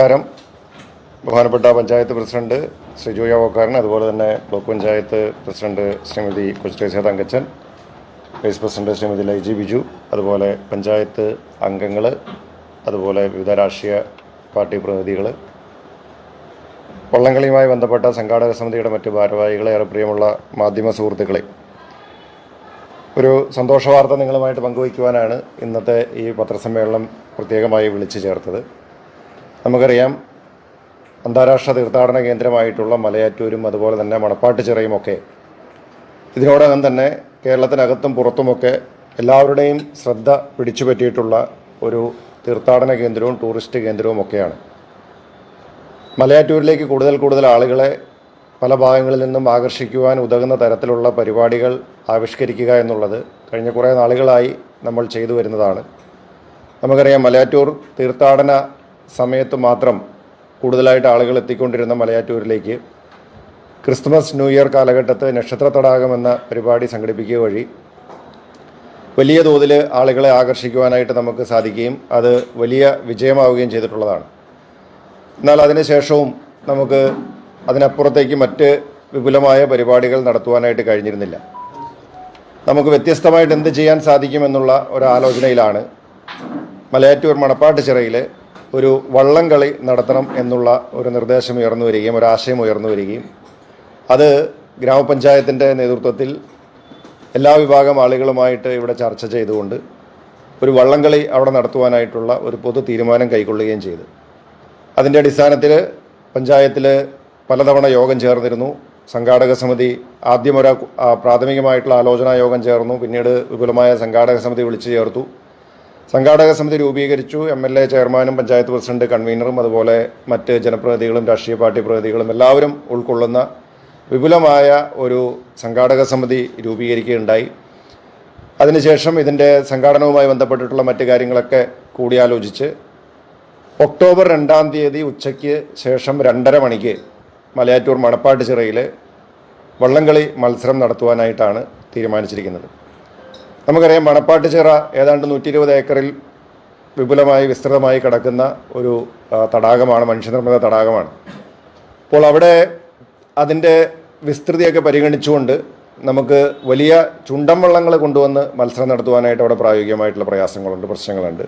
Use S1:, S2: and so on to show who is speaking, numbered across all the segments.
S1: നമസ്കാരം. ബഹുമാനപ്പെട്ട പഞ്ചായത്ത് പ്രസിഡന്റ് ശ്രീ ജോയ വോക്കാരൻ അതുപോലെ തന്നെ ബ്ലോക്ക് പഞ്ചായത്ത് പ്രസിഡന്റ് ശ്രീമതി കൊച്ചിറ്റേശ്വര തങ്കച്ചൻ വൈസ് പ്രസിഡന്റ് ശ്രീമതി ലൈജി ബിജു അതുപോലെ പഞ്ചായത്ത് അംഗങ്ങൾ അതുപോലെ വിവിധ രാഷ്ട്രീയ പാർട്ടി പ്രതിനിധികൾ വള്ളംകളിയുമായി ബന്ധപ്പെട്ട സംഘാടക സമിതിയുടെ മറ്റ് ഭാരവാഹികളെ ഏറെ പ്രിയമുള്ള മാധ്യമ സുഹൃത്തുക്കളെ ഒരു സന്തോഷവാർത്ത നിങ്ങളുമായിട്ട് പങ്കുവയ്ക്കുവാനാണ് ഇന്നത്തെ ഈ പത്രസമ്മേളനം പ്രത്യേകമായി വിളിച്ചു ചേർത്തത്. നമുക്കറിയാം അന്താരാഷ്ട്ര തീർത്ഥാടന കേന്ദ്രമായിട്ടുള്ള മലയാറ്റൂരും അതുപോലെ തന്നെ മണപ്പാട്ടുചിറയും ഒക്കെ ഇതിനോടകം തന്നെ കേരളത്തിനകത്തും പുറത്തുമൊക്കെ എല്ലാവരുടെയും ശ്രദ്ധ പിടിച്ചുപറ്റിയിട്ടുള്ള ഒരു തീർത്ഥാടന കേന്ദ്രവും ടൂറിസ്റ്റ് കേന്ദ്രവും ഒക്കെയാണ്. മലയാറ്റൂരിലേക്ക് കൂടുതൽ കൂടുതൽ ആളുകളെ പല ഭാഗങ്ങളിൽ നിന്നും ആകർഷിക്കുവാൻ ഉതകുന്ന തരത്തിലുള്ള പരിപാടികൾ ആവിഷ്കരിക്കുക എന്നുള്ളത് കഴിഞ്ഞ കുറേ നാളുകളായി നമ്മൾ ചെയ്തു വരുന്നതാണ്. നമുക്കറിയാം മലയാറ്റൂർ തീർത്ഥാടന സമയത്ത് മാത്രം കൂടുതലായിട്ട് ആളുകൾ എത്തിക്കൊണ്ടിരുന്ന മലയാറ്റൂരിലേക്ക് ക്രിസ്മസ് ന്യൂ ഇയർ കാലഘട്ടത്ത് നക്ഷത്ര തടാകം എന്ന പരിപാടി സംഘടിപ്പിക്കുക വഴി വലിയ തോതിൽ ആളുകളെ ആകർഷിക്കുവാനായിട്ട് നമുക്ക് സാധിക്കുകയും അത് വലിയ വിജയമാവുകയും ചെയ്തിട്ടുള്ളതാണ്. എന്നാൽ അതിനുശേഷവും നമുക്ക് അതിനപ്പുറത്തേക്ക് മറ്റ് വിപുലമായ പരിപാടികൾ നടത്തുവാനായിട്ട് കഴിഞ്ഞിരുന്നില്ല. നമുക്ക് വ്യത്യസ്തമായിട്ട് എന്ത് ചെയ്യാൻ സാധിക്കുമെന്നുള്ള ഒരു ആലോചനയിലാണ് മലയാറ്റൂർ മണപ്പാട്ട് ചിറയിൽ ഒരു വള്ളംകളി നടത്തണം എന്നുള്ള ഒരു നിർദ്ദേശം ഉയർന്നു വരികയും ഒരു ആശയം ഉയർന്നു വരികയും. അത് ഗ്രാമപഞ്ചായത്തിന്റെ നേതൃത്വത്തിൽ എല്ലാ വിഭാഗം ആളുകളുമായിട്ട് ഇവിടെ ചർച്ച ചെയ്തുകൊണ്ട് ഒരു വള്ളംകളി അവിടെ നടത്തുവാനായിട്ടുള്ള ഒരു പൊതു തീരുമാനം കൈക്കൊള്ളുകയും ചെയ്തു. അതിന്റെ അടിസ്ഥാനത്തിൽ പഞ്ചായത്തിൽ പലതവണ യോഗം ചേർന്നിരുന്നു. സംഘാടക സമിതി ആദ്യം ഒരു പ്രാഥമികമായിട്ടുള്ള ആലോചനാ യോഗം ചേർന്നു. പിന്നീട് വിപുലമായ സംഘാടക സമിതി വിളിച്ചു ചേർത്തു. സംഘാടക സമിതി രൂപീകരിച്ചു. എം എൽ എ ചെയർമാനും പഞ്ചായത്ത് പ്രസിഡന്റ് കൺവീനറും അതുപോലെ മറ്റ് ജനപ്രതിനിധികളും രാഷ്ട്രീയ പാർട്ടി പ്രതിനിധികളും എല്ലാവരും ഉൾക്കൊള്ളുന്ന വിപുലമായ ഒരു സംഘാടക സമിതി രൂപീകരിക്കുകയുണ്ടായി. അതിനുശേഷം ഇതിന്റെ സംഘാടനവുമായി ബന്ധപ്പെട്ടിട്ടുള്ള മറ്റു കാര്യങ്ങളൊക്കെ കൂടിയാലോചിച്ച് ഒക്ടോബർ രണ്ടാം തീയതി ഉച്ചയ്ക്ക് ശേഷം രണ്ടര മണിക്ക് മലയാറ്റൂർ മണപ്പാട്ട് ചിറയിൽ വള്ളംകളി മത്സരം നടത്തുവാനായിട്ടാണ് തീരുമാനിച്ചിരിക്കുന്നത്. നമുക്കറിയാം മണപ്പാട്ട് ചിറ ഏതാണ്ട് നൂറ്റി ഇരുപത് ഏക്കറിൽ വിപുലമായി വിസ്തൃതമായി കിടക്കുന്ന ഒരു തടാകമാണ് മനുഷ്യനിർമ്മിത തടാകമാണ്. അപ്പോൾ അവിടെ അതിന്റെ വിസ്തൃതിയൊക്കെ പരിഗണിച്ചുകൊണ്ട് നമുക്ക് വലിയ ചുണ്ടൻ വള്ളങ്ങൾ കൊണ്ടുവന്ന് മത്സരം നടത്തുവാനായിട്ട് അവിടെ പ്രായോഗികമായിട്ടുള്ള പ്രയാസങ്ങളുണ്ട് പ്രശ്നങ്ങളുണ്ട്.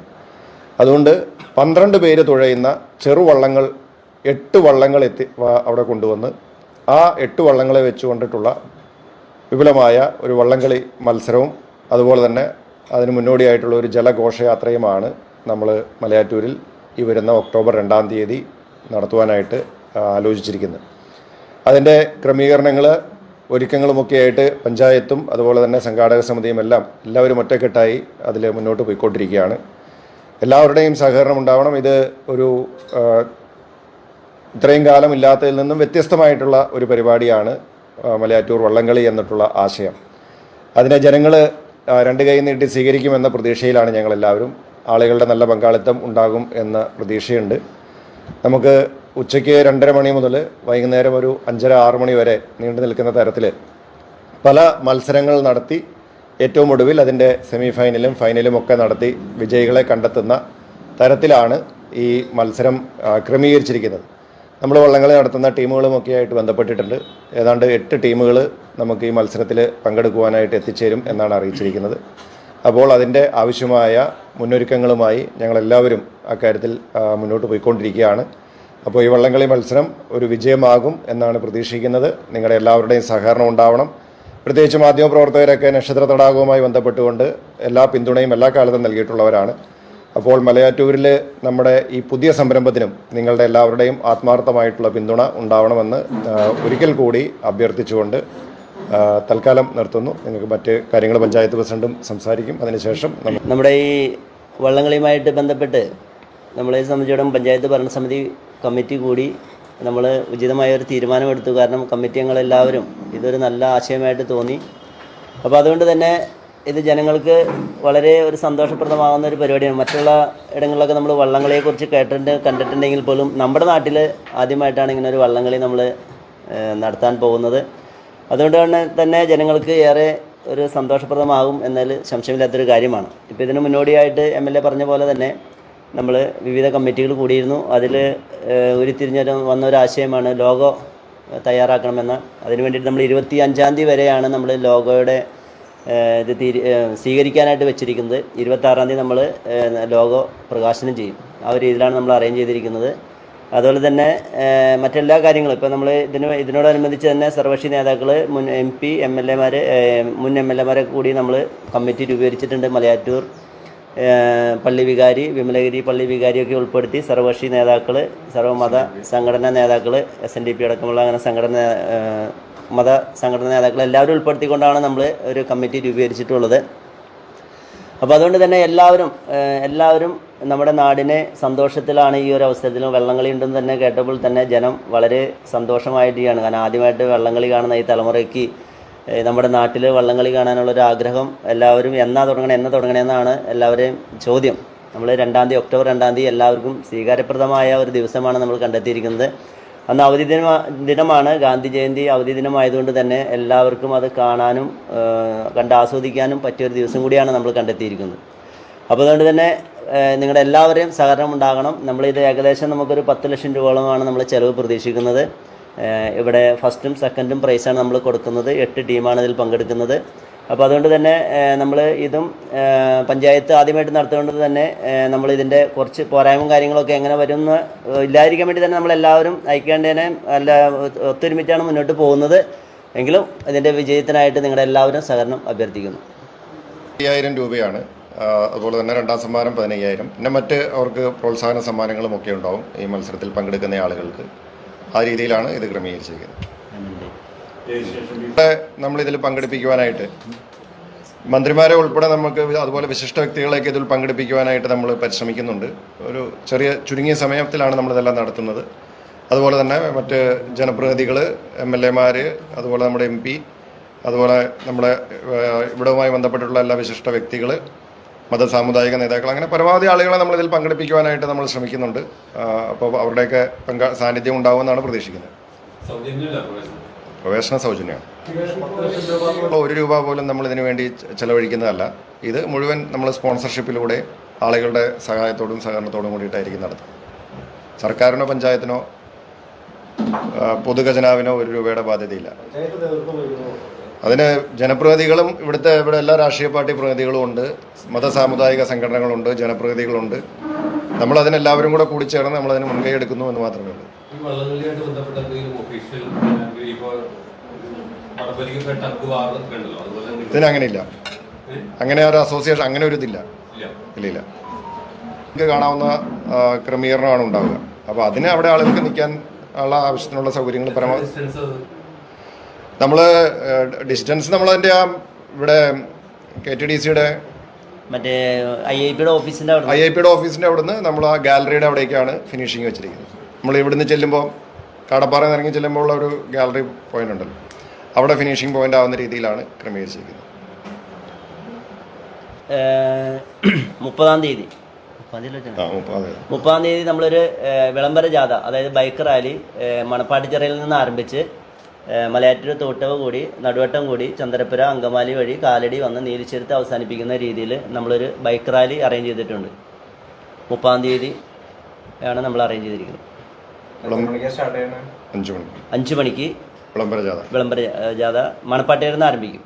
S1: അതുകൊണ്ട് പന്ത്രണ്ട് പേര് തുഴയുന്ന ചെറുവള്ളങ്ങൾ എട്ട് വള്ളങ്ങൾ എത്തി അവിടെ കൊണ്ടുവന്ന് ആ എട്ട് വള്ളങ്ങളെ വെച്ചുകൊണ്ടിട്ടുള്ള വിപുലമായ ഒരു വള്ളംകളി മത്സരവും അതുപോലെ തന്നെ അതിന് മുന്നോടിയായിട്ടുള്ള ഒരു ജലഘോഷയാത്രയുമാണ് നമ്മൾ മലയാറ്റൂരിൽ ഈ വരുന്ന ഒക്ടോബർ രണ്ടാം തീയതി നടത്തുവാനായിട്ട് ആലോചിച്ചിരിക്കുന്നത്. അതിന്റെ ക്രമീകരണങ്ങൾ ഒരുക്കങ്ങളുമൊക്കെയായിട്ട് പഞ്ചായത്തും അതുപോലെ തന്നെ സംഘാടക സമിതിയും എല്ലാം എല്ലാവരും ഒറ്റക്കെട്ടായി അതിൽ മുന്നോട്ട് പോയിക്കൊണ്ടിരിക്കുകയാണ്. എല്ലാവരുടെയും സഹകരണം ഉണ്ടാവണം. ഇത് ഒരു ഇത്രയും കാലം ഇല്ലാത്തതിൽ നിന്നും വ്യത്യസ്തമായിട്ടുള്ള ഒരു പരിപാടിയാണ് മലയാറ്റൂർ വള്ളംകളി എന്നിട്ടുള്ള ആശയം. അതിനെ ജനങ്ങൾ രണ്ട് കൈ നീട്ടി സ്വീകരിക്കുമെന്ന പ്രതീക്ഷയിലാണ് ഞങ്ങളെല്ലാവരും. ആളുകളുടെ നല്ല പങ്കാളിത്തം ഉണ്ടാകും എന്ന പ്രതീക്ഷയുണ്ട്. നമുക്ക് ഉച്ചയ്ക്ക് രണ്ടര മണി മുതൽ വൈകുന്നേരം ഒരു അഞ്ചര ആറ് മണി വരെ നീണ്ടു നിൽക്കുന്ന തരത്തിൽ പല മത്സരങ്ങൾ നടത്തി ഏറ്റവും ഒടുവിൽ അതിന്റെ സെമി ഫൈനലും ഫൈനലും ഒക്കെ നടത്തി വിജയികളെ കണ്ടെത്തുന്ന തരത്തിലാണ് ഈ മത്സരം ക്രമീകരിച്ചിരിക്കുന്നത്. നമ്മൾ വള്ളംകളി നടത്തുന്ന ടീമുകളുമൊക്കെ ആയിട്ട് ബന്ധപ്പെട്ടിട്ടുണ്ട്. ഏതാണ്ട് എട്ട് ടീമുകൾ നമുക്ക് ഈ മത്സരത്തിൽ പങ്കെടുക്കുവാനായിട്ട് എത്തിച്ചേരും എന്നാണ് അറിയിച്ചിരിക്കുന്നത്. അപ്പോൾ അതിന്റെ ആവശ്യമായ മുന്നൊരുക്കങ്ങളുമായി ഞങ്ങളെല്ലാവരും അക്കാര്യത്തിൽ മുന്നോട്ട് പോയിക്കൊണ്ടിരിക്കുകയാണ്. അപ്പോൾ ഈ വള്ളംകളി മത്സരം ഒരു വിജയമാകും എന്നാണ് പ്രതീക്ഷിക്കുന്നത്. നിങ്ങളുടെ എല്ലാവരുടെയും സഹകരണം ഉണ്ടാവണം. പ്രത്യേകിച്ച് മാധ്യമപ്രവർത്തകരൊക്കെ നക്ഷത്ര തടാകവുമായി ബന്ധപ്പെട്ടുകൊണ്ട് എല്ലാ പിന്തുണയും എല്ലാ കാലത്തും നൽകിയിട്ടുള്ളവരാണ്. അപ്പോൾ മലയാറ്റൂരിൽ നമ്മുടെ ഈ പുതിയ സംരംഭത്തിനും നിങ്ങളുടെ എല്ലാവരുടെയും ആത്മാർത്ഥമായിട്ടുള്ള പിന്തുണ ഉണ്ടാവണമെന്ന് ഒരിക്കൽ കൂടി അഭ്യർത്ഥിച്ചുകൊണ്ട് തൽക്കാലം നിർത്തുന്നു. നിങ്ങൾക്ക് മറ്റ് കാര്യങ്ങൾ പഞ്ചായത്ത് പ്രസിഡന്റും സംസാരിക്കും. അതിനുശേഷം
S2: നമ്മുടെ ഈ വള്ളംകളിയുമായിട്ട് ബന്ധപ്പെട്ട് നമ്മളെ സംബന്ധിച്ചിടത്തോളം പഞ്ചായത്ത് ഭരണസമിതി കമ്മിറ്റി കൂടി നമ്മൾ ഉചിതമായ ഒരു തീരുമാനമെടുത്തു. കാരണം കമ്മിറ്റി അംഗങ്ങളെല്ലാവരും ഇതൊരു നല്ല ആശയമായിട്ട് തോന്നി. അപ്പോൾ അതുകൊണ്ട് തന്നെ ഇത് ജനങ്ങൾക്ക് വളരെ ഒരു സന്തോഷപ്രദമാകുന്ന ഒരു പരിപാടിയാണ്. മറ്റുള്ള ഇടങ്ങളിലൊക്കെ നമ്മൾ വള്ളംകളിയെക്കുറിച്ച് കേട്ടിട്ടുണ്ട് കണ്ടിട്ടുണ്ടെങ്കിൽ പോലും നമ്മുടെ നാട്ടിൽ ആദ്യമായിട്ടാണ് ഇങ്ങനെ ഒരു വള്ളംകളി നമ്മൾ നടത്താൻ പോകുന്നത്. അതുകൊണ്ട് തന്നെ ജനങ്ങൾക്ക് ഏറെ ഒരു സന്തോഷപ്രദമാകും എന്നതിൽ സംശയമില്ലാത്തൊരു കാര്യമാണ്. ഇപ്പോൾ ഇതിന് മുന്നോടിയായിട്ട് എം എൽ എ പറഞ്ഞ പോലെ തന്നെ നമ്മൾ വിവിധ കമ്മിറ്റികൾ കൂടിയിരുന്നു. അതിൽ ഉരുത്തിരിഞ്ഞൊരു വന്ന ഒരു ആശയമാണ് ലോഗോ തയ്യാറാക്കണമെന്ന്. അതിന് വേണ്ടിയിട്ട് നമ്മൾ ഇരുപത്തി അഞ്ചാം തീയതി വരെയാണ് നമ്മൾ ലോഗോയുടെ ഇത് തീരു സ്വീകരിക്കാനായിട്ട് വെച്ചിരിക്കുന്നത് ഇരുപത്താറാം തീയതി നമ്മൾ ലോഗോ പ്രകാശനം ചെയ്യും. ആ ഒരു രീതിയിലാണ് നമ്മൾ അറേഞ്ച് ചെയ്തിരിക്കുന്നത്. അതുപോലെ തന്നെ മറ്റെല്ലാ കാര്യങ്ങളും. ഇപ്പോൾ നമ്മൾ ഇതിന് ഇതിനോടനുബന്ധിച്ച് തന്നെ സർവകക്ഷി നേതാക്കൾ മുൻ എം പി എം എൽ എമാർ മുൻ എം എൽ എമാരെ കൂടി നമ്മൾ കമ്മിറ്റി രൂപീകരിച്ചിട്ടുണ്ട്. മലയാറ്റൂർ പള്ളി വികാരി വിമലഗിരി പള്ളി വികാരിയൊക്കെ ഉൾപ്പെടുത്തി സർവകക്ഷി നേതാക്കൾ സർവമത സംഘടനാ നേതാക്കൾ എസ് എൻ ഡി പി അടക്കമുള്ള അങ്ങനെ സംഘടന മത സംഘടന നേതാക്കൾ എല്ലാവരും ഉൾപ്പെടുത്തിക്കൊണ്ടാണ് നമ്മൾ ഒരു കമ്മിറ്റി രൂപീകരിച്ചിട്ടുള്ളത്. അപ്പോൾ അതുകൊണ്ട് തന്നെ എല്ലാവരും എല്ലാവരും നമ്മുടെ നാടിനെ സന്തോഷത്തിലാണ് ഈ ഒരു അവസ്ഥയിലും വള്ളംകളി ഉണ്ടെന്ന് തന്നെ കേട്ടപ്പോൾ തന്നെ ജനം വളരെ സന്തോഷമായിട്ടാണ് കാരണം ആദ്യമായിട്ട് വള്ളംകളി കാണുന്ന ഈ തലമുറയ്ക്ക് നമ്മുടെ നാട്ടിൽ വള്ളംകളി കാണാനുള്ള ഒരു ആഗ്രഹം എല്ലാവരും എന്നാ തുടങ്ങണേ എന്നാ തുടങ്ങണേ എന്നാണ് എല്ലാവരെയും ചോദ്യം. നമ്മൾ രണ്ടാം തീയതി ഒക്ടോബർ രണ്ടാം തീയതി എല്ലാവർക്കും സ്വീകാര്യപ്രദമായ ഒരു ദിവസമാണ് നമ്മൾ കണ്ടെത്തിയിരിക്കുന്നത്. അന്ന് അവധി ദിന ദിനമാണ് ഗാന്ധി ജയന്തി അവധി ദിനമായതുകൊണ്ട് തന്നെ എല്ലാവർക്കും അത് കാണാനും കണ്ട് ആസ്വദിക്കാനും പറ്റിയൊരു ദിവസം കൂടിയാണ് നമ്മൾ കണ്ടെത്തിയിരിക്കുന്നത്. അപ്പോൾ അതുകൊണ്ട് തന്നെ നിങ്ങളുടെ എല്ലാവരെയും സഹകരണം ഉണ്ടാകണം. നമ്മളിത് ഏകദേശം നമുക്കൊരു പത്ത് ലക്ഷം രൂപയോളമാണ് നമ്മൾ ചിലവ് പ്രതീക്ഷിക്കുന്നത്. ഇവിടെ ഫസ്റ്റും സെക്കൻഡും പ്രൈസാണ് നമ്മൾ കൊടുക്കുന്നത്. എട്ട് ടീമാണ് ഇതിൽ പങ്കെടുക്കുന്നത്. അപ്പോൾ അതുകൊണ്ട് തന്നെ നമ്മൾ ഇതും പഞ്ചായത്ത് ആദ്യമായിട്ട് നടത്തുകൊണ്ട് തന്നെ നമ്മൾ ഇതിന്റെ കുറച്ച് പോരായ്മയും കാര്യങ്ങളൊക്കെ എങ്ങനെ വരുമെന്ന് ഇല്ലാതിരിക്കാൻ വേണ്ടി തന്നെ നമ്മളെല്ലാവരും ഐക്യാണ്ടേനെ അല്ല ഒത്തൊരുമിച്ചാണ് മുന്നോട്ട് പോകുന്നത്. എങ്കിലും ഇതിന്റെ വിജയത്തിനായിട്ട് നിങ്ങളുടെ എല്ലാവരും സഹകരണം അഭ്യർത്ഥിക്കുന്നു.
S1: അയ്യായിരം രൂപയാണ്. അതുപോലെ തന്നെ രണ്ടാം സമ്മാനം പതിനയ്യായിരം. പിന്നെ മറ്റ് അവർക്ക് പ്രോത്സാഹന സമ്മാനങ്ങളും ഒക്കെ ഉണ്ടാവും ഈ മത്സരത്തിൽ പങ്കെടുക്കുന്ന ആളുകൾക്ക്. ആ രീതിയിലാണ് ഇത് ക്രമീകരിച്ചിരിക്കുന്നത്. ഇവിടെ നമ്മളിതിൽ പങ്കെടുപ്പിക്കുവാനായിട്ട്. മന്ത്രിമാരെ ഉൾപ്പെടെ നമുക്ക് അതുപോലെ വിശിഷ്ട വ്യക്തികളെയൊക്കെ ഇതിൽ പങ്കെടുപ്പിക്കുവാനായിട്ട് നമ്മൾ പരിശ്രമിക്കുന്നുണ്ട്. ഒരു ചെറിയ ചുരുങ്ങിയ സമയത്തിലാണ് നമ്മളിതെല്ലാം നടത്തുന്നത്. അതുപോലെ തന്നെ മറ്റ് ജനപ്രതിനിധികൾ എം എൽ എമാർ അതുപോലെ നമ്മുടെ എം പി അതുപോലെ നമ്മുടെ ഇവിടവുമായി ബന്ധപ്പെട്ടിട്ടുള്ള എല്ലാ വിശിഷ്ട വ്യക്തികൾ മത സാമുദായിക നേതാക്കൾ അങ്ങനെ പരമാവധി ആളുകളെ നമ്മളിതിൽ പങ്കെടുപ്പിക്കുവാനായിട്ട് നമ്മൾ ശ്രമിക്കുന്നുണ്ട്. അപ്പോൾ അവരുടെയൊക്കെ പങ്ക സാന്നിധ്യം ഉണ്ടാവുമെന്നാണ് പ്രതീക്ഷിക്കുന്നത്.
S3: പ്രവേശനം
S1: സൗജന്യമാണ്. ഒരു രൂപ പോലും നമ്മൾ ഇതിനു വേണ്ടി ചെലവഴിക്കുന്നതല്ല. ഇത് മുഴുവൻ നമ്മൾ സ്പോൺസർഷിപ്പിലൂടെ ആളുകളുടെ സഹായത്തോടും സഹകരണത്തോടും കൂടിയിട്ടായിരിക്കും നടത്തുന്നത് സർക്കാരിനോ പഞ്ചായത്തിനോ പൊതുഖജനാവിനോ ഒരു രൂപയുടെ ബാധ്യതയില്ല. അതിന് ജനപ്രതിനിധികളും ഇവിടുത്തെ ഇവിടെ എല്ലാ രാഷ്ട്രീയ പാർട്ടി പ്രതിനിധികളും ഉണ്ട്. മതസാമുദായിക സംഘടനകളുണ്ട് ജനപ്രതിനിധികളുണ്ട്. നമ്മൾ അതിനെല്ലാവരും കൂടെ കൂടി ചേർന്ന് നമ്മൾ അതിന് മുൻകൈ എടുക്കുന്നു എന്ന് മാത്രമേ ഉള്ളൂ. ഇതിന് അങ്ങനെയില്ല. അങ്ങനെ ഒരു അസോസിയേഷൻ അങ്ങനെ ഒരു ഇതില്ല.
S3: ഇല്ല.
S1: ഇല്ല നമുക്ക് കാണാവുന്ന ക്രമീകരണമാണ് ഉണ്ടാവുക. അപ്പോൾ അതിന് അവിടെ ആളുകൾക്ക് നിൽക്കാൻ ഉള്ള ആവശ്യത്തിനുള്ള സൗകര്യങ്ങൾ പരമാവധി
S3: ഡിസ്റ്റൻസ്
S1: നമ്മൾ ഡിസ്റ്റൻസ് നമ്മളതിന്റെ ആ ഇവിടെ കെ ടി ഡി സിയുടെ
S2: മറ്റേ ഐ ഐ പിയുടെ ഓഫീസിന്റെ അവിടെ
S1: ഐ ഐ പിയുടെ ഓഫീസിന്റെ അവിടുന്ന് നമ്മൾ ആ ഗാലറിയുടെ അവിടേക്കാണ് ഫിനിഷിങ് വെച്ചിരിക്കുന്നത്. നമ്മൾ ഇവിടുന്ന് ചെല്ലുമ്പോൾ കടപ്പാറ ഇറങ്ങി ചെല്ലുമ്പോൾ ഉള്ള ഒരു ഗാലറി പോയിന്റ് ഉണ്ടല്ലോ. അവിടെ ഫിനിഷിംഗ് പോയിന്റ് ആവുന്ന രീതിയിലാണ് ക്രമീകരിച്ചിരിക്കുന്നത്.
S2: മുപ്പതാം തീയതി. മുപ്പതാം തീയതി നമ്മളൊരു വിളംബര ജാഥ അതായത് ബൈക്ക് റാലി മണപ്പാട്ടിച്ചിറയിൽ നിന്ന് ആരംഭിച്ച് മലയാറ്റൂർ തോട്ടവ് കൂടി നടുവട്ടം കൂടി ചന്ദ്രപ്പുര അങ്കമാലി വഴി കാലടി വന്ന് നീലിച്ചിരുത്ത് അവസാനിപ്പിക്കുന്ന രീതിയിൽ നമ്മളൊരു ബൈക്ക് റാലി അറേഞ്ച് ചെയ്തിട്ടുണ്ട്. മുപ്പാം തീയതി ആണ് നമ്മൾ അറേഞ്ച് ചെയ്തിരിക്കുന്നത്.
S1: അഞ്ചു
S2: അഞ്ച് മണിക്ക്
S1: വിളംബര
S2: ജാഥ. മണപ്പാട്ടിയിൽ നിന്ന് ആരംഭിക്കും.